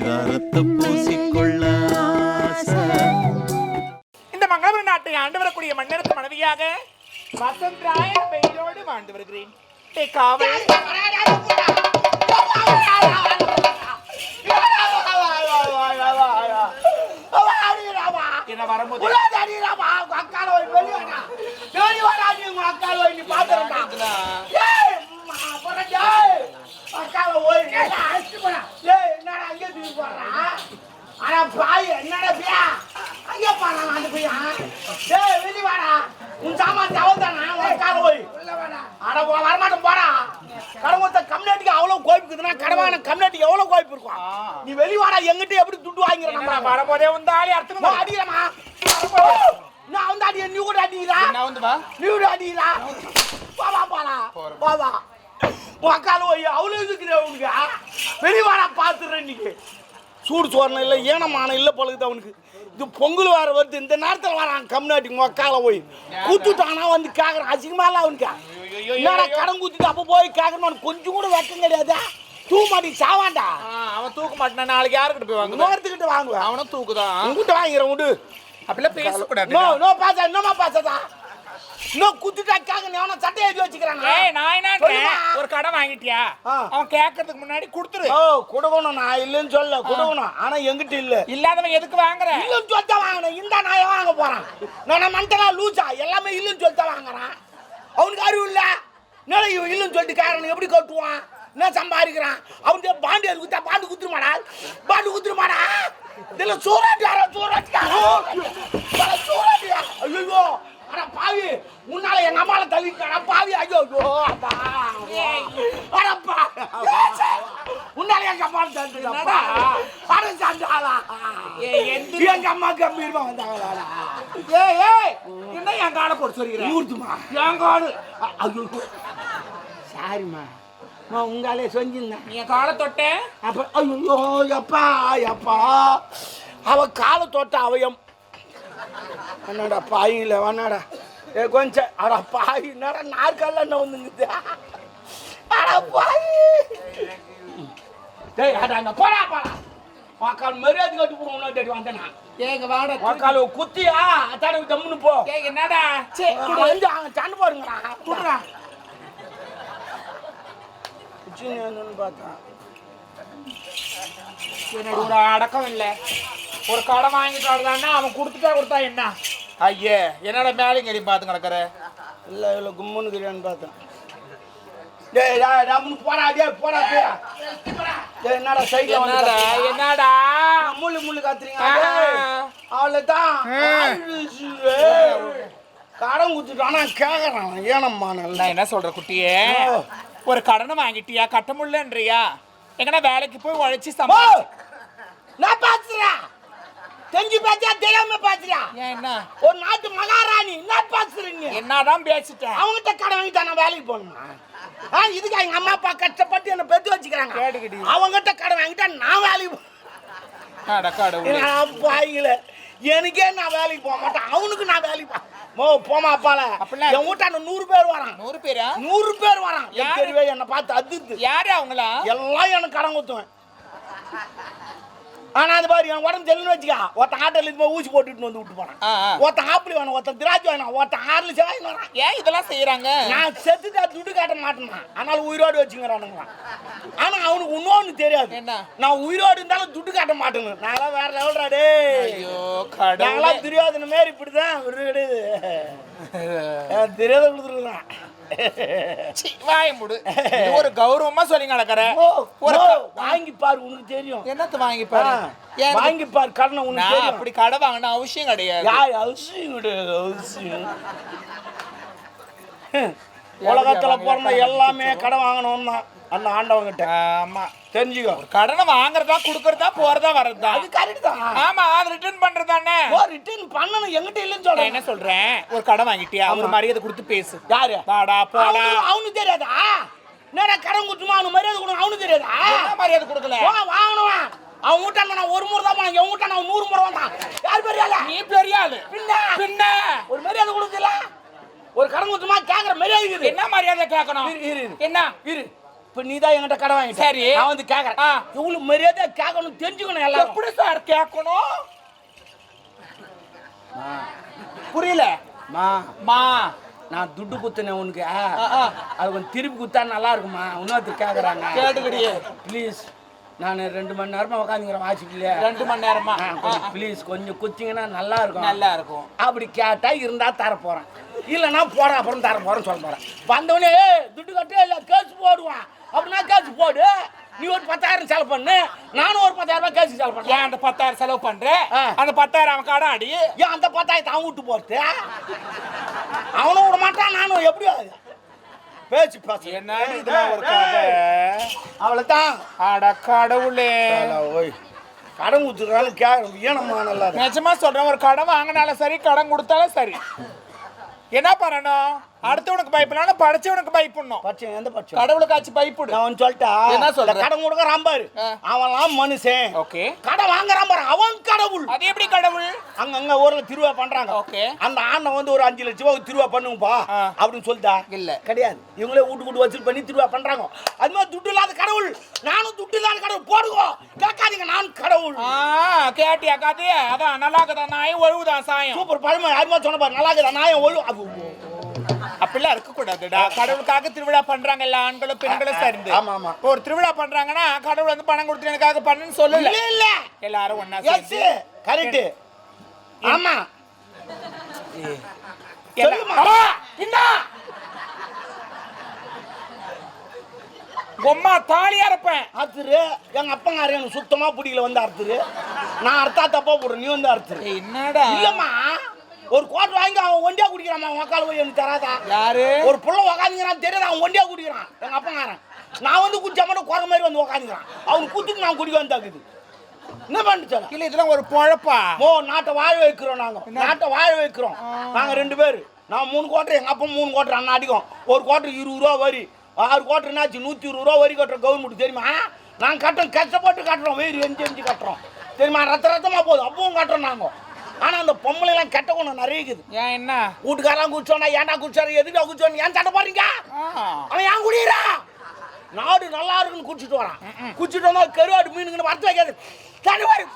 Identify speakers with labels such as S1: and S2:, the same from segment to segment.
S1: பரிதாரத்தை பூசிக்கொள்ள ஆசை.
S2: இந்த மங்களபுரம் நாட்டை ஆண்டு வரக்கூடிய மன்னருக்கு மனைவியாக வசந்தராய வெயிலோடு வாழ்ந்து வருகிறேன். காவல். என்ன வரும்போது?
S3: என்னடா பியா அங்கே போனா அந்த பையன் டேய் வெளிய வாடா. உன் சாமான் தவத்தானா உனக்கால போய் அட போ வரமாட்டேன் போடா. கடவுத்த கம்யூனிட்டிக்கு அவ்வளவு கோய்ப்புக்குதுன்னா கடவான கம்யூனிட்டி எவ்வளவு கோய்ப்பு இருக்கும்? நீ வெளிய வாடா எங்கிட்ட எப்படி துட்டு வாங்கிற நம்ம?
S2: வரும்போதே வந்து ஆளி அர்த்தம்
S3: அடிக்கிறமா நான் வந்து அடி நீ கூட அடிக்கிறா
S2: நான் வந்து வா.
S3: நீ கூட அடிக்கிறா வா வா போடா. வா வா. உக்கால போய் அவ்வளவு இருக்கிற உனக்கு வெளிய வாடா பாத்துறேன் இன்னைக்கு. சூடு சோறணும் இல்லை ஏனமானம் இல்லை பழகுது அவனுக்கு இது பொங்கல் வேற வருது இந்த நேரத்தில் வரான் கம்யூனிட்டி மொக்கால போய் கூத்துட்டானா வந்து கேட்குறான் அசிங்கமா இல்லை அவனுக்கு? என்னடா கடன் கூத்திட்டு அப்போ போய் கேட்கணும் கொஞ்சம் கூட வெக்கம் கிடையாது? தூ மாட்டி சாவான்டா
S2: அவன் தூக்க மாட்டான் நாளைக்கு யாருக்கிட்ட போய் வாங்குவேன்
S3: இன்னொருத்துக்கிட்ட வாங்குவேன்
S2: அவனும் தூக்குதான்.
S3: உங்ககிட்ட வாங்கிறேன் உண்டு
S2: அப்படிலாம் பேசக்கூடாது
S3: நோ நோ பாசா என்னமா பாசதா இன்னும் குத்துட்டா கேட்க எவனா சட்டை எழுதி வச்சுக்கிறான்?
S2: ஏய் நான் என்ன. ஒரு கடை வாங்கிட்டியா. அவன் கேட்கறதுக்கு முன்னாடி கொடுத்துரு.
S3: ஓ கொடுக்கணும். நான் இல்லைன்னு சொல்ல கொடுக்கணும். ஆனா எங்கிட்ட இல்ல.
S2: இல்லாதவன் எதுக்கு வாங்குற?
S3: இல்லைன்னு சொல்லிட்டு வாங்கினேன். இந்த நாயை வாங்க போறான். நான் மண்டனா லூசா? எல்லாமே இல்லைன்னு சொல்லிட்டு வாங்குறான். அவனுக்கு அறிவு இல்ல. நிலை இவன் இல்லைன்னு சொல்லிட்டு காரணம் எப்படி கட்டுவான்? என்ன சம்பாதிக்கிறான்? அவன்கிட்ட பாண்டு அது குத்தா பாண்டு குத்துருமாடா? பாண்டு குத்துருமாடா? இதுல சூறாட்டி யாரோ சூறாட்டியாரோ சூறாட்டியா? ஐயோ அட பாவி முன்னால எங்க அம்மால தள்ளிட்டாடா பாவி ஐயோ ஐயோ அப்பா. அடப்பா முன்னால எங்க அம்மால தள்ளிட்டாடா அட
S2: எந்திரி.
S3: எங்க அம்மா கம்பீரமா வந்தாங்களா
S2: ஏய் ஏய் என்ன என் காலை போட்டு சொல்லிக்கிறேன்
S3: ஊர்த்துமா
S2: என் காலு.
S3: ஐயோ. சாரிம்மா நான் உங்காலே செஞ்சிருந்தேன்.
S2: நீ என் காலை தொட்ட?
S3: அப்ப ஐயோ எப்பா எப்பா. அவ காலை தொட்ட அவயம் என்னடா பாயில வண்ணாடா ஏ கொஞ்சம் அட பாய் என்னடா நாற்கால என்ன வந்துங்குது? அட பாய். டேய் போடா போடா. வாக்கால் மரியாதை கட்டு போடுவோம் தேடி வந்தேனா.
S2: ஏங்க வாடா
S3: வாக்கால் குத்தியா? அத்தாட தம்முன்னு போ.
S2: என்னடா? சே
S3: வந்து அங்க சண்டை போடுங்கடா
S2: குடுறா
S3: பார்த்தா.
S2: ஒரு அடக்கம் இல்ல. ஒரு கடை வாங்கிட்டு வரலான்னா அவன் கொடுத்துட்டா கொடுத்தா என்ன? ஐயே என்னடா மேலே எடி பார்த்து கிடக்குற?
S3: இல்லை இவ்வளோ கும்முன்னு கிரியான்னு பார்த்தேன். என்னடா வந்து
S2: என்னடா
S3: முள்ளு முள்ளு கத்துறீங்க? அவ்வளோதான் கடன் குத்துட்டானா கேட்குறான் ஏனம்மா நல்லா
S2: என்ன சொல்ற குட்டியே. ஒரு கடனை வாங்கிட்டியா? கட்ட முடியலன்றியா? எங்கனா வேலைக்கு போய் உழைச்சி சம்பா
S3: நான் பாத்துறேன் தெரிஞ்சு பாத்தியா தெரியாம பாத்துறியா
S2: ஏன் என்ன?
S3: ஒரு நாட்டு மகாராணி என்ன பாத்துறீங்க
S2: என்னதான் பேசிட்டேன்.
S3: அவங்ககிட்ட கடன் வாங்கிட்டா நான் வேலைக்கு போகணுமா? ஆ இதுக்கு எங்க அம்மா அப்பா கஷ்டப்பட்டு என்ன பெத்து வச்சுக்கிறாங்க.
S2: கேட்டுக்கிட்டு.
S3: அவங்ககிட்ட கடன் வாங்கிட்டா நான் வேலைக்கு போ-
S2: கடக்காடு
S3: நான் பாயில எனக்கே நான் வேலைக்கு போக மாட்டேன். அவனுக்கு நான் வேலைக்கு போ மோ போமா அப்பால. என் வீட்டாண்ட நூறு பேர் வரான்.
S2: நூறு பேரா?
S3: நூறு பேர் வரான்? தெரியவே என்னை பார்த்து அதிர்ந்து.
S2: யாரு அவங்களா?
S3: எல்லாம் எனக்கு கடன் குத்துவேன் ஆனா அது பாரு என் உடம்பு தெரியலன்னு வச்சுக்கா. ஒருத்தன் ஆட்டோல இது ஊசி போட்டுட்டு வந்து விட்டு போறான். ஒருத்தன் ஆப்பிள் வேணும் ஒருத்தன் திராட்சை வேணும் ஒருத்தன் ஆறுல செவாய் வரான்
S2: ஏன் இதெல்லாம் செய்யறாங்க?
S3: நான் செத்துட்டா துட்டு காட்ட மாட்டேனா ஆனால் உயிரோடு வச்சுங்கிறானுங்களாம். ஆனா அவனுக்கு இன்னொன்னு தெரியாது.
S2: என்ன?
S3: நான் உயிரோடு இருந்தாலும் துட்டு காட்ட மாட்டேன்னு. நான்லாம் வேற லெவல்ரா
S2: கடவுளே.
S3: நாங்களாம் தெரியாதுன்னு மாரி இப்படிதான் விடு கிடையாது தெரியாத கொடுத்துருக்குறான்.
S2: சீ, வாய முடு. ஒரு கௌரவமா சொல்லி நடக்கிற ஒரு
S3: வாங்கி பாரு உனக்கு தெரியும்.
S2: என்னத்த வாங்கி பாரு
S3: வாங்கி பாரு கடனை உனக்கு
S2: அப்படி கடை வாங்கின அவசியம் கிடையாது.
S3: அவசியம் கிடையாது அவசியம். உலகத்துல பிறந்த எல்லாமே கடன் வாங்கணும் தான் அந்த ஆண்டவங்கிட்ட.
S2: ஆமா
S3: தெரிஞ்சுக்கோ.
S2: கடனை வாங்குறதா குடுக்கறதா போறதா வர்றதா.
S3: அது கரெக்ட் தான்.
S2: ஆமா அது ரிட்டர்ன் பண்றதானே
S3: ஓ ரிட்டர்ன் பண்ணணும். எங்கிட்ட இல்லைன்னு
S2: நான்
S3: சொல்றேன்
S2: என்ன சொல்றேன்? ஒரு கடை வாங்கிட்டியா? ஒரு மரியாதை கொடுத்து பேசு.
S3: யாரு?
S2: வாடா போடா.
S3: அவனுக்கு தெரியாதா? என்னடா கடன் குத்துமா அவனுக்கு மரியாதை கொடுக்கணும்? அவனுக்கு தெரியாதா?
S2: மரியாதை கொடுக்கல?
S3: ஓ வாங்கணும் அவன் வீட்டான நான் ஒரு முறை தான் போனேன் என் வீட்டான அவன் நூறு முறை வந்தான் யார் பெரியால
S2: நீ பெரிய ஆளு.
S3: பின்ன.
S2: பின்ன.
S3: ஒரு மரியாதை கொடுக்கல? ஒரு கடன் குத்துமா கேக்குற மரியாதை
S2: என்ன மரியாதை கேட்கணும். என்ன?
S3: இரு. இப்ப நீ தான் என்கிட்ட கடை வாங்கிட்ட.
S2: சரி.
S3: நான் வந்து கேக்குறேன். இவங்களுக்கு மரியாதை கேட்கணும் தெரிஞ்சுக்கணும் எல்லாரும்.
S2: எப்படி சார் கேட்கணும்? புரியல.
S3: மா.
S2: மா.
S3: நான் துட்டு குத்துனேன் உனக்கு. அது கொஞ்சம் திருப்பி குத்தா நல்லா இருக்குமா? இன்னொருத்தர் கேக்குறாங்க.
S2: கேட்டுக்கிடியே
S3: ப்ளீஸ் நான் ரெண்டு மணி நேரமா உட்காந்துக்கிறேன் வாசிக்கலையே.
S2: ரெண்டு மணி நேரமா?
S3: ப்ளீஸ் கொஞ்சம் குத்திங்கன்னா நல்லா இருக்கும்
S2: நல்லா இருக்கும்
S3: அப்படி கேட்டா இருந்தா தர போறேன் இல்லைன்னா போற அப்புறம் தர போறேன்னு சொல்ல போறேன். வந்தவனே "ஏய், துட்டு கட்டே இல்லை கேஸ் போடுவான். அப்படின்னா கேஸ் போடு. நீ ஒரு பத்தாயிரம் செலவு பண்ணு. நானும் ஒரு பத்தாயிரம் ரூபாய் கேஸ் செலவு பண்ணேன்.
S2: ஏன் அந்த பத்தாயிரம் செலவு பண்ற?
S3: ஆ.
S2: அந்த பத்தாயிரம் அவன் கடை அடி.
S3: ஏன் அந்த பத்தாயிரத்தை அவன் விட்டு போறது அவனும் விட மாட்டான் நானும். எப்படி அது? பேச்சு பேசு.
S2: என்னடி இதெல்லாம் ஒரு கதை
S3: அவ்வளோதான்
S2: அட கடவுளே.
S3: ஓய். கடன் ஊத்துறாலும் கே ஏனம்மா நல்லா.
S2: நிஜமா சொல்றேன் ஒரு கடன் வாங்கினாலும் சரி கடன் கொடுத்தாலும் சரி. என்ன பண்ணணும்? அடுத்தவனுக்கு பயப்படலாம் படிச்சவனுக்கு பயப்படணும்.
S3: பச்சை எந்த பச்சை
S2: கடவுளுக்காச்சும் பயப்படு.
S3: நான் அவன் சொல்லிட்டா
S2: என்ன சொல்ற?
S3: கடன் கொடுக்குறான் பாரு. அவன்லாம் மனுஷன்.
S2: ஓகே.
S3: கடன் வாங்குறான் பாரு. அவன் கடவுள்.
S2: அது எப்படி கடவுள்?
S3: அங்கங்க ஊர்ல திருவிழா பண்றாங்க.
S2: ஓகே.
S3: அந்த ஆண்டை வந்து ஒரு அஞ்சு லட்ச ரூபாய் திருவிழா பண்ணுங்கப்பா. அப்படின்னு சொல்லிட்டா.
S2: இல்ல.
S3: கிடையாது. இவங்களே வீட்டு வீட்டு வசூல் பண்ணி திருவிழா பண்றாங்க. அது மாதிரி துட்டு இல்லாத கடவுள். நானும் துட்டு இல்லாத கடவுள். போடுங்க. கேட்காதீங்க நான் கடவுள்.
S2: கேட்டியா கதைய? அதான் நல்லா இருக்குதா நாய் ஒழுவுதான் சாயம்.
S3: சூப்பர் பழமை. யாருமா சொன்ன பாரு. நல்லா இருக்குதா நான் ஒழு அது
S2: அப்படிலாம் இருக்க கூடாதுடா கடவுளுக்காக திருவிழா பண்றாங்க எல்லா ஆண்களும் பெண்களும் சேர்ந்து.
S3: ஆமா, ஆமா.
S2: இப்போ ஒரு திருவிழா பண்றாங்கன்னா கடவுள் வந்து பணம் கொடுத்து எனக்காக பண்ணுன்னு சொல்லல.
S3: இல்ல
S2: எல்லாரும் ஒண்ணா சேர்ந்து.
S3: கரெக்ட் ஆமா.
S2: பொம்மா தாலியா இருப்பேன்.
S3: அறுத்துரு எங்க அப்பங்கார எனக்கு சுத்தமா பிடிக்கல வந்து அறுத்துரு நான் அறுத்தா தப்பா போடுறேன் நீ வந்து அறுத்துரு
S2: என்னடா?
S3: இல்லம்மா. ஒரு கோட்டை வாங்கி அவன் ஒண்டியா குடிக்கிறான் அவன் உக்கால போய் எனக்கு தராதா?
S2: யாரு?
S3: ஒரு புள்ள உக்காந்துக்கிறான் தெரியாது அவன் ஒண்டியா குடிக்கிறான். எங்க அப்பங்காரன். நான் வந்து குடிச்சா மட்டும் குறை மாதிரி வந்து உக்காந்துக்கிறான். அவன் குத்துக்கு நான் குடிக்க வந்தாக்குது. என்ன பண்ணிச்சு
S2: இல்ல இதெல்லாம் ஒரு பொழப்பா?
S3: ஓ நாட்டை வாழ வைக்கிறோம் நாங்க. நாட்டை வாழ வைக்கிறோம். நாங்க ரெண்டு பேர். நான் மூணு கோட்டை எங்க அப்பா மூணு கோட்டை அண்ணன் அடிக்கும். ஒரு கோட்டை இருபது ரூபா வரி. ஆறு கோட்டை என்னாச்சு? நூத்தி இருபது ரூபா வரி கட்டுறோம் கவர்மெண்ட் தெரியுமா? நாங்க கட்டுறோம் கஷ்டப்பட்டு கட்டுறோம். வெயிறு எஞ்சி எஞ்சி கட்டுறோம். தெரியுமா? ரத்த ரத்தமா போகுது. அப்பவும் கட்டுறோம் நாங்க. ஆனா அந்த பொம்பளை எல்லாம் கெட்ட குணம் நிறைய இருக்குது
S2: ஏன் என்ன?
S3: வீட்டுக்காரன் குடிச்சோன்னா ஏன்டா குடிச்சாரு? எதுக்கா குடிச்சோன்னு ஏன் சட்டை போறீங்க. அவன் ஏன் குடிக்கிறா? நாடு நல்லா இருக்குன்னு குடிச்சிட்டு வரான். குடிச்சிட்டு வந்தா கருவாடு மீனுங்கன்னு வறுத்து வைக்காது. தனிவாரு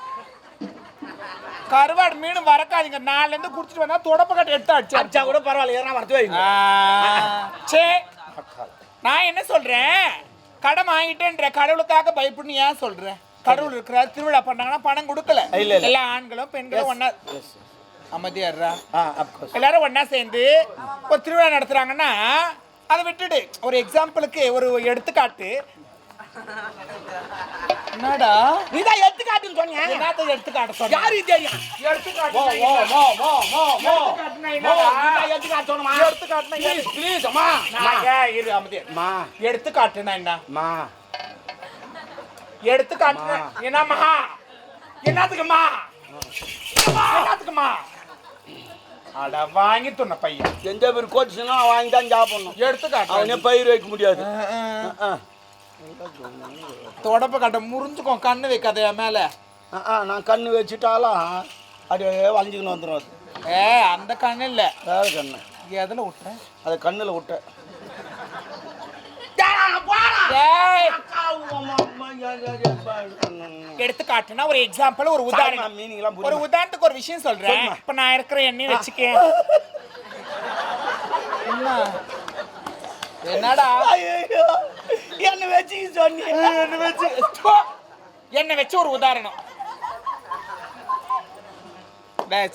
S2: கருவாடு மீன் வரக்காதீங்க நாலுல இருந்து குடிச்சிட்டு வந்தா தொடப்ப கட்ட எடுத்து
S3: அடிச்சா
S2: அடிச்சா
S3: கூட பரவாயில்ல ஏன்னா வறுத்து வைங்க.
S2: சே நான் என்ன சொல்றேன்? கடன் வாங்கிட்டேன்ற கடவுளுக்காக பயப்படணும் ஏன் சொல்றேன்? கடவுள் இருக்கிறார் திருவிழா பண்ணாங்கன்னா பணம் கொடுக்கல. எல்லா ஆண்களும் பெண்களும் ஒன்னா அமைதியாடுறா எல்லாரும் ஒண்ணா சேர்ந்து ஒரு திருவிழா நடத்துறாங்கன்னா அதை விட்டுடு. ஒரு எக்ஸாம்பிளுக்கு ஒரு எடுத்துக்காட்டு. என்னடா?
S3: நீ தான் எடுத்துக்காட்டுன்னு
S2: என்னத்த எடுத்துக்காட்ட
S3: யாருக்கு தெரியும்
S2: எடுத்துக்காட்டு
S3: எடுத்துக்காட்டு சொன்னமா
S2: எடுத்துக்காட்டுனா
S3: ப்ளீஸ் ப்ளீஸ் அம்மா.
S2: இரு அமைதியா எடுத்துக்காட்டுனா என்ன?
S3: மா
S2: எடுத்துக்காட்டுனா என்னம்மா? என்னத்துக்குமா என்னத்துக்குமா அட வாங்கி துண்ண பையன்.
S3: எந்த பேர் கோச்சுனா வாங்கி தான் சாப்பிடணும்.
S2: எடுத்துக்காட்டு.
S3: அவனே பயிர் வைக்க முடியாது.
S2: தொடப்ப கட்ட முறிஞ்சுக்கோ கண்ணு வைக்காத என் மேல.
S3: நான் கண்ணு வச்சுட்டாலும் அப்படியே வளைஞ்சுக்கின்னு வந்துடும்
S2: ஏ அந்த கண்ணு இல்ல.
S3: வேற கண்ணு.
S2: எதுல விட்டுறேன்
S3: அதை கண்ணில் விட்ட
S2: ஏய், எடுத்துக்காட்டுனா ஒரு எக்ஸாம்பிள் ஒரு உதாரணம். ஒரு உதாரணத்துக்கு ஒரு விஷயம் சொல்றேன். இப்ப நான் இருக்கிற எண்ணெய் வச்சுக்க. என்ன? என்னடா?
S3: என்ன வச்சு சொன்னீங்க
S2: என்ன வச்சு. என்னை வச்சு ஒரு உதாரணம்.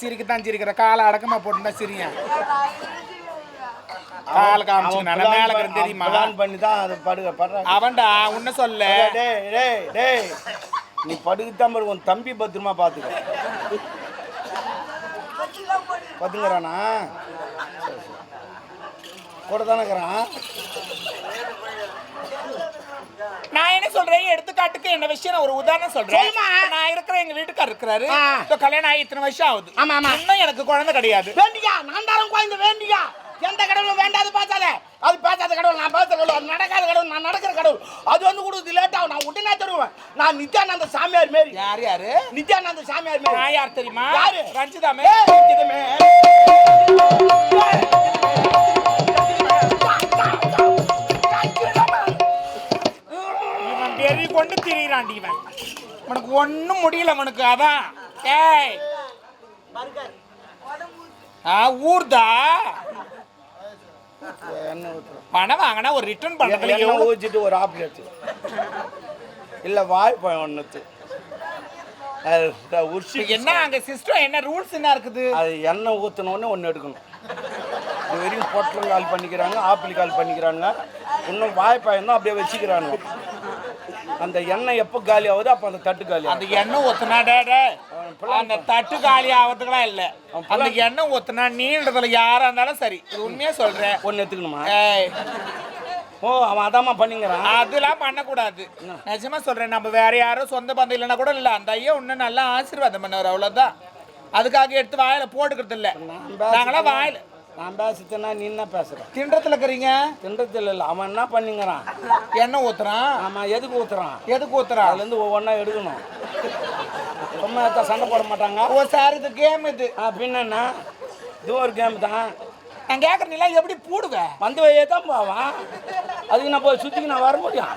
S2: சிரிக்கத்தான் சிரிக்கிற. காலை அடக்கமா போட்டுட்டா சிரியா? கால் காமிச்சு நான் மேல இருக்கிறேன் தெரியுமா?
S3: பிளான் பண்ணி தான் அது படுக படுறாங்க
S2: அவன்டா உன்ன சொல்ல.
S3: டேய் டேய் டேய் நீ படுக்குத்தான் பாரு உன் தம்பி பத்திரமா பார்த்துக்க பத்துங்கிறானா. கூட தானே இருக்கிறான்
S2: நான் என்ன சொல்றேன்? எடுத்துக்காட்டுக்கு என்ன விஷயம் நான் ஒரு உதாரணம் சொல்றேன். நான் இருக்கிற எங்க வீட்டுக்காரர் இருக்கிறாரு. இப்ப கல்யாணம் ஆகி இத்தனை வருஷம் ஆகுது.
S3: ஆமா, ஆமா.
S2: இன்னும் எனக்கு குழந்தை கிடையாது.
S3: வேண்டியா? நான் தரம் குழந்தை வேண்டியா? எந்த கடவுளும் வேண்டாது பேசாத அது பேசாத கடவுள் நான் பேச கடவுள் அது நடக்காத கடவுள் நான் நடக்கிற கடவுள். அது வந்து கொடுக்குது லேட் ஆகும். நான் உடனே தருவேன். நான் நித்யானந்த சாமியார் மாரி.
S2: யார் யாரு?
S3: நித்யானந்த சாமியார் மாரி.
S2: நான் யார் தெரியுமா?
S3: யாரு?
S2: ரஞ்சிதாமே.
S3: ஏய், இதுமே.
S2: கொண்டு திரியிறான்டி இவன். உனக்கு ஒண்ணும் முடியல உனக்கு. அதான். ஏய். ஆ ஊர்தா? பணம் வாங்கினா ஒரு ரிட்டர்ன் பண்றதுல
S3: எண்ணெய்
S2: எவ்வளவு
S3: ஊற்றிட்டு ஒரு எடுத்து இல்லை வாய்ப்பழம் ஒன்றுத்து
S2: என்ன அங்க சிஸ்டம் என்ன ரூல்ஸ் என்ன இருக்குது?
S3: அது எண்ணெய் ஊற்றினோடனே ஒன்று எடுக்கணும். இது பொட்டலம் கால் பண்ணிக்கிறாங்க ஆப்பிள் கால் பண்ணிக்கிறாங்க. இன்னும் வாய்ப்பாயம் தான் அப்படியே வச்சுக்கிறாங்க அந்த எண்ணெய் எப்போ காலி ஆகுதோ அப்போ அந்த தட்டு காலி
S2: அந்த எண்ணெய் டே, அந்த தட்டு காலி ஆகிறதுக்குலாம் இல்ல. அந்த எண்ணெய் ஊத்துனா நீன்றதுல யாரா இருந்தாலும் சரி. இது உண்மையா சொல்றேன்.
S3: ஒன்று எடுத்துக்கணுமா?
S2: ஏய்.
S3: ஓ அவன் அதாம்மா பண்ணிக்கிறான்.
S2: அதெல்லாம் பண்ணக்கூடாது. நிஜமா சொல்றேன் நம்ம வேற யாரும் சொந்த பந்தம் இல்லைன்னா கூட இல்ல. அந்த ஐயா இன்னும் நல்லா ஆசீர்வாதம் பண்ணவர் அவ்வளவுதான். அதுக்காக எடுத்து வாயில போட்டுக்கிறது இல்ல. நாங்களாம் வாயில
S3: நான் பேசுறதுன்னா நீ என்ன பேசுற?
S2: தின்றத்துல இருக்கிறீங்க?
S3: தின்றத்தில் இல்லை. அவன் என்ன பண்ணிங்கிறான்?
S2: எண்ணெய் ஊத்துறான்?
S3: ஆமாம் எதுக்கு ஊத்துறான்?
S2: எதுக்கு ஊத்துறான்
S3: அதுலேருந்து ஒவ்வொன்றா எடுக்கணும். சும்மா எடுத்தா சண்டை போட மாட்டாங்க.
S2: ஓ சார் இது கேம் இது.
S3: ஆ பின்ன என்ன? இது ஒரு கேம் தான்.
S2: நான் கேட்கறீங்களா எப்படி பூடுவேன்
S3: வந்து வழியே தான் போவான். அதுக்கு நான் போய் சுற்றிக்கு நான் வர முடியும்.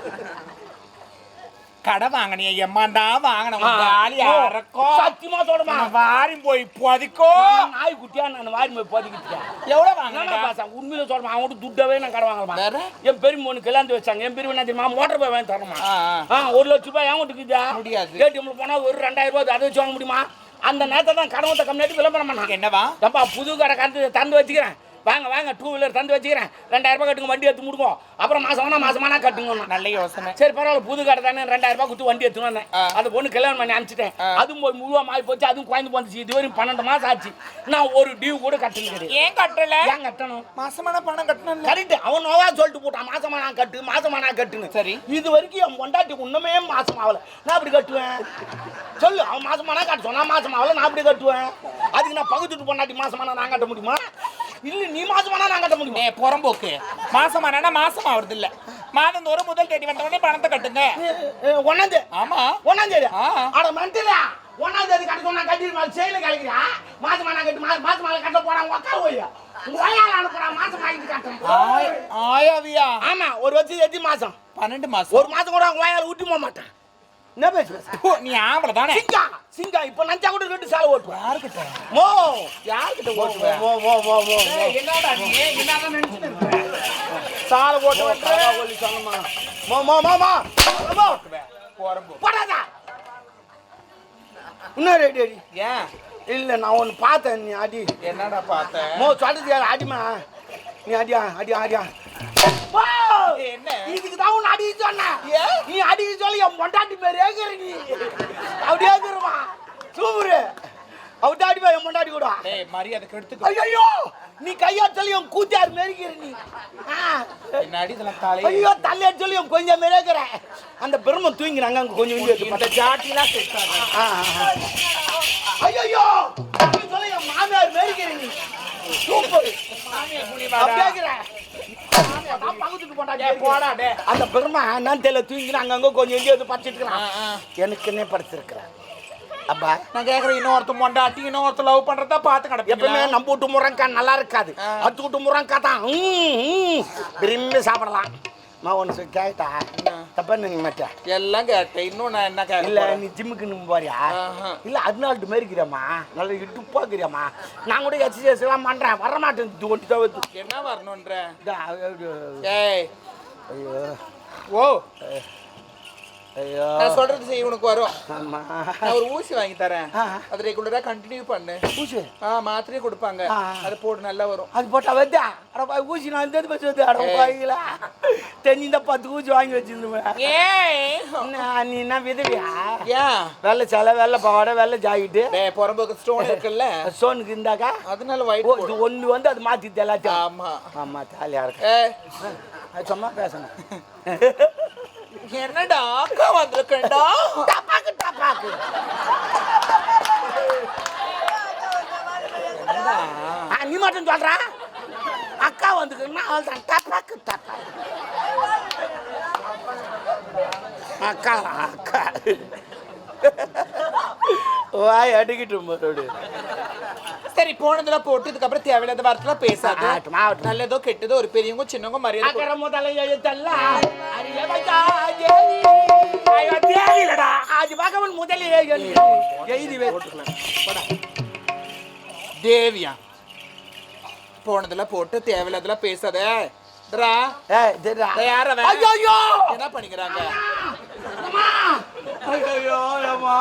S2: கடை வாங்கினிய எம்மா தான் வாங்கின ஆளி
S3: ஓ,
S2: அறக்கும்
S3: சத்தியமா சொல்லுமா
S2: வாரி போய் பொதிக்கோ
S3: நாய் குட்டியா நான் வாரி போய் போதிக்கிட்டேன்
S2: எவ்வளவு வாங்கினா
S3: உண்மையில சொல்றேன் அவன் துட்டவே நான் கடை வாங்கலாமா? என் பெரிய பொண்ணு கல்யாணத்து வச்சாங்க என் பெரிய என்ன தெரியுமா மோட்டர் போய் வாங்கி தரணுமா ஒரு லட்ச ரூபாய் ஏன் இருக்குதா
S2: முடியாது.
S3: ஏடிஎம்ல போனா ஒரு ரெண்டாயிரம் ரூபாய் அதை வச்சு வாங்க முடியுமா அந்த நேரத்தை தான் கடவுத்த கம்மியாட்டி விளம்பரம் பண்ணாங்க
S2: என்னவா
S3: ஏப்பா புது கடை கந்து தந்து வச்சுக்கிறேன் வாங்க வாங்க டூ வீலர் தந்து வச்சுக்கிறேன் ரெண்டாயிரம் ரூபாய் கட்டுங்க வண்டி எடுத்து முடுவோம் அப்புறம் மாசமானா மாசமானா கட்டுங்க
S2: நல்ல யோசனை.
S3: சரி பரவாயில்ல புது கடை தானே ரெண்டாயிரம் ரூபாய் கொடுத்து வண்டி எடுத்துன்னு வந்தேன். அந்த பொண்ணு கல்யாணம் பண்ணி அனுப்பிச்சிட்டேன். அதுவும் போய் முழுவா மாறி போச்சு அதுவும் குழந்தை வந்துச்சு இது வரைக்கும் பன்னெண்டு மாசம் ஆச்சு. நான் ஒரு டியூ கூட கட்டணும் கிடையாது
S2: ஏன் கட்டல?
S3: ஏன் கட்டணும்?
S2: மாசமான பணம் கட்டணும்
S3: கரெக்ட் அவன் நோவா சொல்லிட்டு போட்டான். மாசமா நான் கட்டு மாசமா நான் கட்டுன்னு.
S2: சரி.
S3: இது வரைக்கும் என் பொண்டாட்டி ஒண்ணுமே மாசம் ஆகல. நான் அப்படி கட்டுவேன். சொல்லு அவன் மாசமானா கட்ட சொன்னா மாசம் ஆகல நான் அப்படி கட்டுவேன். அதுக்கு நான் பகுத்துட்டு பொண்டாட்டி மாசமானா நான் கட்ட முடியுமா? இல்ல நீ மாசமானா நான் கட்ட முடியுமா?
S2: புறம்போக்கு. மாசமானா மாசம் ஆவறது இல்ல மாதம் தோறும் முதல் தேதி வந்த உடனே பணத்தை கட்டுங்க.
S3: ஒன்னாந்தே
S2: ஆமா.
S3: ஒன்னாம் தேதி. அட மென்டலா ஒன்னாம் தேதி கட்ட சொன்னா கட்டிருமா செயல கழிக்கிறா மாசமா நான் கட்டு மாசமா கட்ட அனுப்புறான் மாசம் ஆகிட்டு கட்டுறேன்.
S2: ஆய்- ஆயாவியா?
S3: ஆமா ஒரு வருஷம் எத்தி மாசம்.
S2: பன்னெண்டு மாசம்.
S3: ஒரு மாசம் கூட வயால ஊட்டி போக மாட்டேன். என்ன பேசு பேச
S2: ஓ, நீ ஆம்பளை தானே?
S3: சிங்கா சிங்கா இப்ப நஞ்சா கூட ரெண்டு சாலை ஓட்டுவேன்
S2: யாருக்கிட்ட
S3: மோ
S2: யாருக்கிட்ட
S3: ஓ
S2: ஓட்டுவ?
S3: ஓ ஓ ஓ ஓ
S2: ஏய், என்னடா நீ? என்னடா நினைச்சுட்டு இருக்க?
S3: சாலை ஓட்டு ஓட்டு சொன்னமா மோ மோ மோ மோ. மோ.
S2: புறம்போக்கு
S3: போடாதா. இன்னும் ரெடி அடி
S2: ஏன்?
S3: இல்ல நான் ஒன்னு பார்த்தேன் நீ அடி.
S2: என்னடா பார்த்த
S3: மோ சொல்றது அடிமா. நீ அடியா அடியா அடியா!
S2: என்ன?
S3: இதுக்கு தான் உன்னை அடிக்க சொன்னேன்? நீ அடிக்க சொல்லி என் பொண்டாட்டி பேர் ஏகிற நீ. அப்படியே ஏகிருமா சூப்பரு. அவட்ட அடிப்பா என் பொண்டாட்டி கூட.
S2: டேய் மரியாதை கெடுத்துக்க.
S3: ஐயோ நீ கையா சொல்லி என் கூத்தியார் மெரிக்கிற நீ.
S2: பின்னாடி இதெல்லாம் தலையை
S3: ஐயோ தலையா சொல்லி என் கொஞ்சம் மெரிக்கிற அந்த பெருமை தூங்கினாங்க அங்க கொஞ்சம் வெளியே
S2: இந்த ஜாட்டிலாம் செட்டாங்க
S3: ஐயோ சொல்லி என் மாமியார் மெரிக்கிற நீ. சூப்பர். அப்படியே இருக்கிற. அதான் அந்த பெருமை நான் தெரியல தூங்கினா அங்கங்க கொஞ்சம் எங்கேயோ வந்து
S2: ஆ.
S3: எனக்குன்னே படிச்சிருக்கிறேன் அப்பா.
S2: நான் கேக்குறேன் இன்னொருத்த மொண்டாட்டி இன்னொருத்த லவ் பண்றதா பார்த்து
S3: எப்பவுமே
S2: கிடப்பீங்களா
S3: நம்ம வீட்டு முருங்கா நல்லா இருக்காது. அத்து வீட்டு முருங்கா தான். விரும்பி சாப்பிடலாம். மா ஒன்று கேட்டா? தப்பா நீங்க மாட்டேன்
S2: எல்லாம் கேட்டேன். இன்னும் நான் என்ன
S3: இல்ல
S2: கேட்க
S3: நீ ஜிம்முக்கு நீ போறியா. இல்ல அதனால மாரி இருக்கிறியாம்மா. நல்ல இடுப்பா இருக்கிறியாம்மா நான் கூட எக்ஸசைஸ் எல்லாம் பண்றேன். வர மாட்டேன் ஒட்டி தவிர்த்து.
S2: என்ன வரணுன்ற? ஏய்.
S3: ஐயோ.
S2: ஓ. நான் சொல்றது செய் உனக்கு வரும். நான் ஒரு ஊசி வாங்கி தரேன். அது ரெகுலரா கண்டினியூ பண்ணு.
S3: ஊசி?
S2: ஆ மாத்திரையே கொடுப்பாங்க. அது போட்டு நல்லா வரும்.
S3: அது போட்டா வந்தா அட பாய் ஊசி நான் இந்த பச்சு வந்து அட பாய்களா தெரிஞ்சு இந்த பத்து ஊசி வாங்கி வச்சிருந்தேன் என்ன நீ என்ன விதவியா?
S2: ஏன்
S3: வெள்ளை சேலை வெள்ளை பாவாடை வெள்ளை ஜாக்கெட்டு
S2: புறம்போக்கு ஸ்டோன் இருக்குல்ல?
S3: சோனுக்கு இருந்தாக்கா
S2: அதனால ஒயிட்
S3: இது ஒன்று வந்து அது மாற்றி எல்லாத்தையும்.
S2: ஆமா.
S3: ஆமா ஜாலியாக இருக்கு சும்மா பேசணும்.
S2: என்னடா அக்கா வந்திருக்கேன்டா?
S3: டப்பாக்கு டப்பாக்கு. நீ மட்டும் சொல்ற. அக்கா வந்துக்குன்னா அவள் தான். டப்பாக்கு டப்பாக்கு. அக்கா அக்கா. வாய் அடிக்கிட்டு மறுபடியும்.
S2: சரி போனதுல போட்டு இதுக்கப்புறம் தேவையில்லாத வார்த்தைலாம் பேசாத. நல்லதோ கெட்டதோ ஒரு பெரியவங்க சின்னவங்க மரியாதை
S3: முதல்ல எழுத்தல்ல
S2: தேவையில்லடா.
S3: அது பகவன் முதலில் எழுதி.
S2: தேவியா போனதுல போட்டு தேவையில்லாதல பேசாத. என்ன பண்ணிக்கிறாங்க?
S3: அம்மா! ஐயையோ, அம்மா.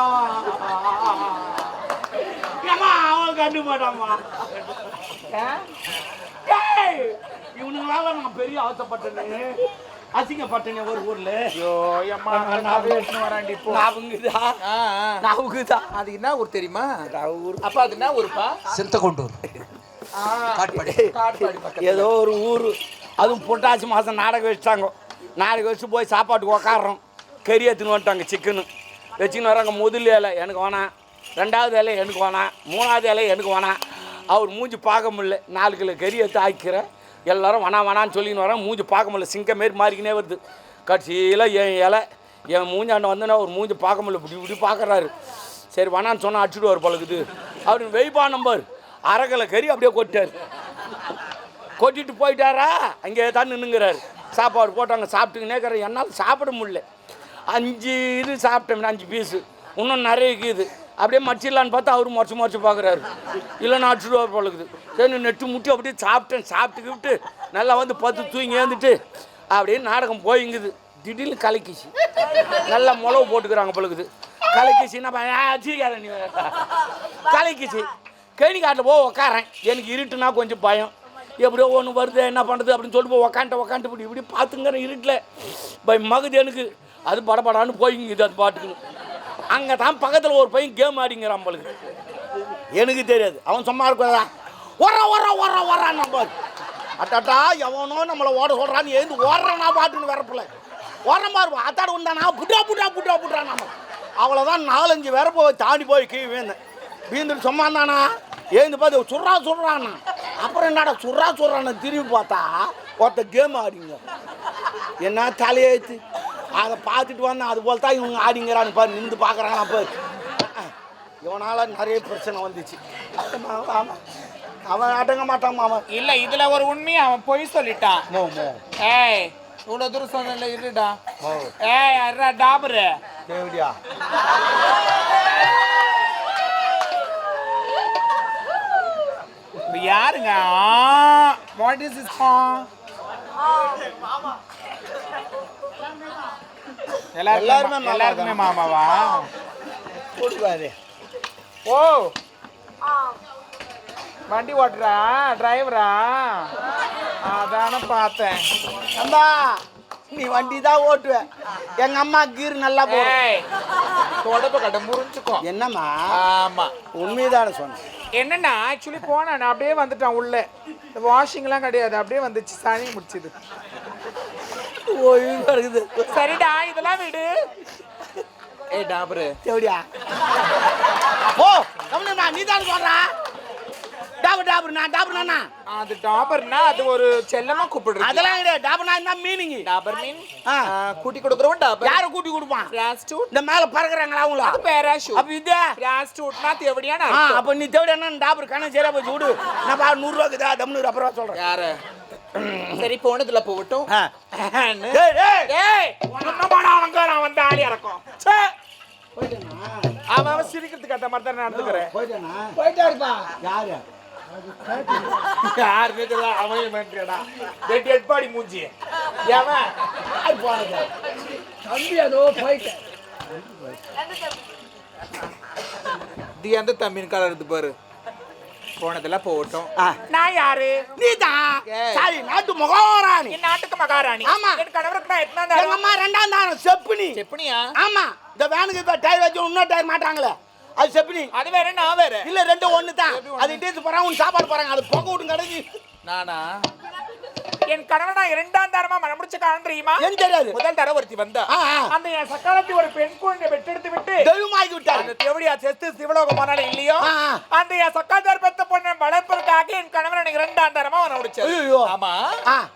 S3: அம்மா, அவன் கண்டு மாட்டாம்மா. ஏய், இவனுங்களால நான் பெரிய ஆசைப்பட்டேனே. அசிங்கப்பட்டேனே ஒரு ஊர்ல. நாவுங்குதா?
S2: அது என்ன ஊர் தெரியுமா?
S3: ஊர்
S2: அப்ப அது என்ன ஊருப்பா?
S1: சிந்தகொண்டூர்
S2: ஆ,
S1: காட்பாடி.
S3: ஏதோ ஒரு ஊர். அதுவும் புரட்டாசி மாதம் நாடகம் வச்சுட்டாங்க. நாடகம் வச்சு போய் சாப்பாட்டுக்கு உக்காடுறோம் கறி எடுத்துன்னு வந்துட்டாங்க சிக்கனு வச்சுன்னு வராங்க முதல் இலை எனக்கு வேணாம். ரெண்டாவது இலை எனக்கு வேணாம். மூணாவது இலை எனக்கு வேணாம். அவர் மூஞ்சி பார்க்க முடியல. நாலு கிலோ கறி எடுத்து ஆக்கிக்கிறேன். எல்லாரும் வேணாம் வேணான்னு சொல்லின்னு வரேன் மூஞ்சி பார்க்க முடியல. சிங்க மாரி மாறிக்கினே வருது. கடைசியில் என் இலை என் மூஞ்சாண்ட வந்தோன்னா அவர் மூஞ்சி பார்க்க முடியல. இப்படி இப்படி பார்க்குறாரு. சரி வேணான்னு சொன்னால் அடிச்சுடுவார் பழகுது அவர் வெய்பா நம்பர். அரை கிலோ கறி அப்படியே கொட்டார் கொட்டிட்டு போயிட்டாரா? அங்கே தான் நின்னுங்கிறாரு. சாப்பாடு போட்டாங்க சாப்பிட்டுக்கினே என்னால் சாப்பிட முடியல. அஞ்சு இது சாப்பிட்டேன் அஞ்சு பீஸு இன்னும் நிறைய இருக்குது. அப்படியே மடிச்சிடலான்னு பார்த்தா அவரும் முறைச்சு முறைச்சு பார்க்குறாரு. இல்லை நான் அடிச்சுடுவார் பழகுது. சரி நெட்டு முட்டி அப்படியே சாப்பிட்டேன் சாப்பிட்டுக்கிட்டு நல்லா வந்து பத்து தூங்கி ஏந்துட்டு அப்படியே நாடகம் போயிங்குது. திடீர்னு கலக்கிச்சு. நல்லா முளவு போட்டுக்கிறாங்க பழகுது. கலக்கிச்சு என்ன வச்சுக்காத நீ கலக்கிச்சு. கேணிக்காட்டில் போ உக்காரேன் எனக்கு இருட்டுனா கொஞ்சம் பயம். எப்படியோ ஒன்று வருது என்ன பண்ணுறது அப்படின்னு சொல்லிட்டு போய் உக்காண்ட உக்காண்ட்டு இப்படி இப்படி பார்த்துங்கிற இருட்டில் பை மகுது எனக்கு. அது படபடான்னு போய்ங்குது அது பாட்டுக்குன்னு. அங்கே தான் பக்கத்தில் ஒரு பையன் கேம் ஆடிங்கிறான் நம்மளுக்கு எனக்கு தெரியாது. அவன் சும்மா இருக்கிறதா ஒர ஒர ஒர ஒரா நம்ம. அட்டாட்டா எவனோ நம்மளை ஓட சொல்கிறான்னு எழுந்து ஓடுறானா பாட்டுன்னு வரப்பில்ல ஓடுற மாதிரி அத்தாடு உண்டானா புட்டா புட்டா புட்டா புட்டா நம்ம. அவ்வளோதான் நாலஞ்சு வேற போய் தாண்டி போய் கீழே வீழ்ந்தேன். வீந்துட்டு சும்மா இருந்தானா? எழுந்து பார்த்து சுட்றா சுடுறான்னா அப்புறம் என்னடா சுட்றா சுட்றான்னு திரும்பி பார்த்தா ஒருத்த கேம் ஆடிங்க என்ன தலையெழுத்து அதை பார்த்துட்டு வந்தேன் அது போல தான் இவங்க ஆடிங்கிறான்னு பாரு நின்று பார்க்குறாங்களா பாரு. இவனால நிறைய பிரச்சனை வந்துச்சு. ஆமா, ஆமா. அவன் அடங்க மாட்டான் அவன்
S2: இல்ல இதுல ஒரு உண்மையை அவன் பொய் சொல்லிட்டான்.
S3: மோ மோ.
S2: ஏய் இவ்வளவு தூரம் சொன்னல இருடா. ஏய் அர்ரா டாபரு.
S3: தேவடியா?
S2: இப்ப யாருங்க வாட் இஸ் இஸ் எல்லாருமே எல்லாருக்குமே மாமாவா?
S3: கொடுக்காது
S2: ஓ. வண்டி ஓட்டுறா? டிரைவரா? அதான பார்த்தேன்.
S3: அம்மா நீ வண்டி தான் ஓட்டுவ. எங்க அம்மா கீர் நல்லா போடும்.
S2: தொடப்பு கட்ட முறிஞ்சுக்கோ
S3: என்னம்மா?
S2: ஆமா.
S3: உண்மைதானே சொன்னேன்.
S2: என்னன்னா ஆக்சுவலி போனேன் நான் அப்படியே வந்துட்டான் உள்ள. இந்த வாஷிங்லாம் கிடையாது. அப்படியே வந்துச்சு. சனி முடிச்சுது.
S3: இருக்குது
S2: சரிடா இதெல்லாம் விடு. ஏய் டாபரு.
S3: தேவடியா? ஓ நீ தான் சொல்றா. டாபு டாபு நான்
S2: அது டாபர்னா அது ஒரு செல்லமா கூப்பிடுறது.
S3: அதெல்லாம் கிடையாது டாபுனா என்ன மீனிங்
S2: டாபர் மீன். கூட்டி கொடுக்குறவன் டாபர்.
S3: யாரை கூட்டி கொடுப்பான்?
S2: பிராஸ்டியூட்
S3: இந்த மேல பறக்குறாங்களா அவங்களா?
S2: அது பேராஷூட்
S3: அப்ப இது?
S2: பிராஸ்டியூட்னா தேவடியான
S3: அப்ப நீ தேவடி என்ன? டாபர் கணக்கு சரியா போச்சு விடு நான் பா நூறுரூவா இருக்குதா தம்னூறு அப்புறம் சொல்றேன்.
S2: யாரு? சரி போனதுல போகட்டும்.
S3: ஏய் ஏய்.
S2: ஏய் ஒன்னமாடா அவங்க நான் வந்து ஆளி இறக்கும். ச்சே. அவன் அவன் சிரிக்கிறதுக்கு அந்த மாதிரி தான் நடந்துக்கிறேன்
S3: போயிட்டானா? போயிட்டாருப்பா யாரு?
S2: எட்பாடி மூஞ்சி.
S3: யார் போனது?
S4: தம்பி அதோ போயிட்டேன்.
S2: தி அந்த தம்பின் கலர் இருக்கு பாரு. போனதெல்லாம் போகட்டும். நான் யாரு? ஏய்.
S3: சாரி நாட்டு மகாராணி.
S2: நாட்டுக்கு மகாராணி.
S3: ஆமா.
S2: என் கணவருக்கு நான் எத்தனை
S3: எங்க
S2: நேரம்
S3: அம்மா ரெண்டாம் தாரம் செப்புனி.
S2: செப்பனியா?
S3: ஆமா. இந்த வேனுக்கு இப்ப டயர் வச்சு இன்னொரு டயர் மாட்டாங்களே அது செப்புனி.
S2: அது வேற நான் வேற?
S3: இல்ல ரெண்டும் ஒண்ணு. தான்? அது இட்டேத்து போறாங்க உன் சாப்பாடு போறாங்க. அது புகை விட்டு கிடக்கு
S2: நானா? என் கணவன் இரண்டாம் தரமா மனம் முடிச்ச காரணம் தெரியுமா?
S3: ஏன் தெரியாது.
S2: முதல் தர ஒருத்தி வந்தா. அந்த என் சக்காலத்தி ஒரு பெண் குழந்தை பெற்றெடுத்து விட்டு
S3: தெய்வமாக்கி விட்டாரு.
S2: அந்த தேவடியா செத்து சிவலோகம் போனாலும் இல்லையோ. அந்த என் சக்காதார் பெத்த பொண்ணை வளர்ப்பதற்காக என் கணவன் எனக்கு இரண்டாம் தரமா அவனை முடிச்சது. ஆமா.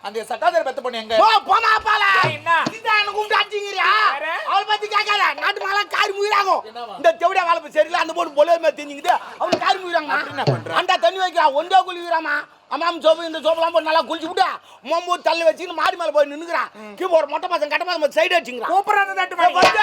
S2: அந்த சக்காதார் பெத்த பொண்ணு எங்க?
S3: போ போமா பால
S2: என்ன?
S3: இதான் எனக்கு
S2: வேற?
S3: அவளை பத்தி கேட்காத. நாட்டு மகளா காரி
S2: என்னவா?
S3: இந்த தெவிடியா வாழை சரியில்லை. அந்த போட்டு பொலே மாதிரி தெரிஞ்சுக்கிட்டு அவனுக்கு காரி
S2: என்ன பண்ற?
S3: அந்த தண்ணி வைக்கிறா. ஒன்றே குளிக்கிறாமா அம்மாம் சோப்பு இந்த சோப்புலாம் போட்டு நல்லா குளிச்சு விட்டா மொம்பு தள்ளி வச்சுன்னு மாடி மேலே போய் நின்னுக்கிறான் கீழே ஒரு மொட்டை பசங்க கட்ட பசங்க சைடு வச்சுங்கிறான்
S2: கூப்பிடுறது தட்டு
S3: வந்து